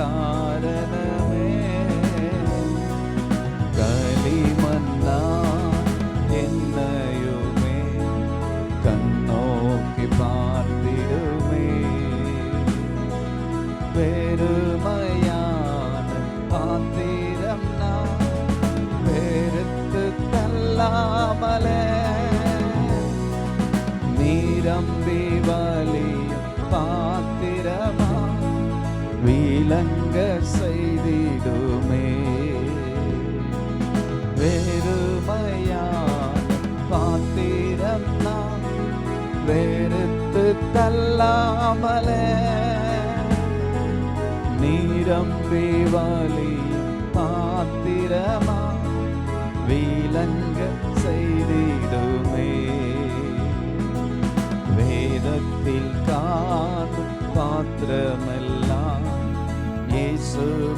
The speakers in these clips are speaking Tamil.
காரணமே. களிமன்னா என்னையுமே கண்ணோக்கி பார்த்திடுமே. பெருமையான பாத்திரம் நான் வெறுத்து தள்ளாமலே. நீரம்பி விளங்க செய்திடுமே. வெறுமையான பாத்திரம் நான் வெறுத்து தள்ளாமலே. நீரம்பி வலியும் பாத்திரமா விளங்க செய்திடுமே. வேதத்தில் காணும் பாத்திரமே.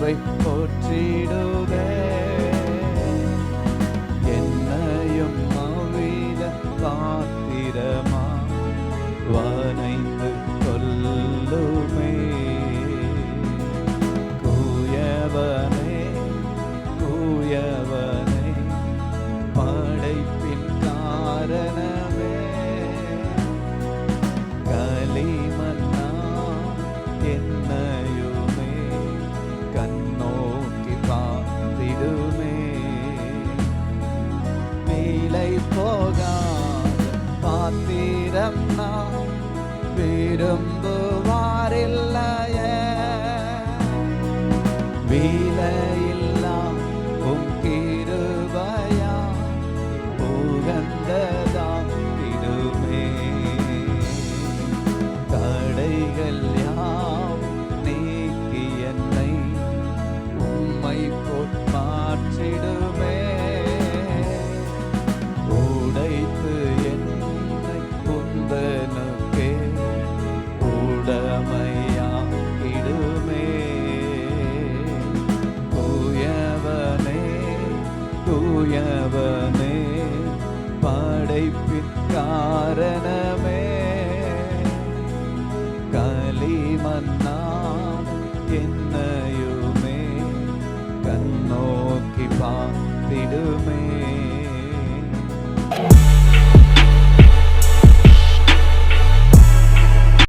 இயேசுவை போற்றிடுவே. என்னையும் அவித பாத்திரமா வனைந்து கொல்லுமே கூயவனே கூயவனே படைப்பின் காரணமே. களிமன்னா என்ன போகாத. பாத்திரம் நான் விரும்புவாரில்லையே என்னையுமே கண்ணோக்கி பார்த்திடுமே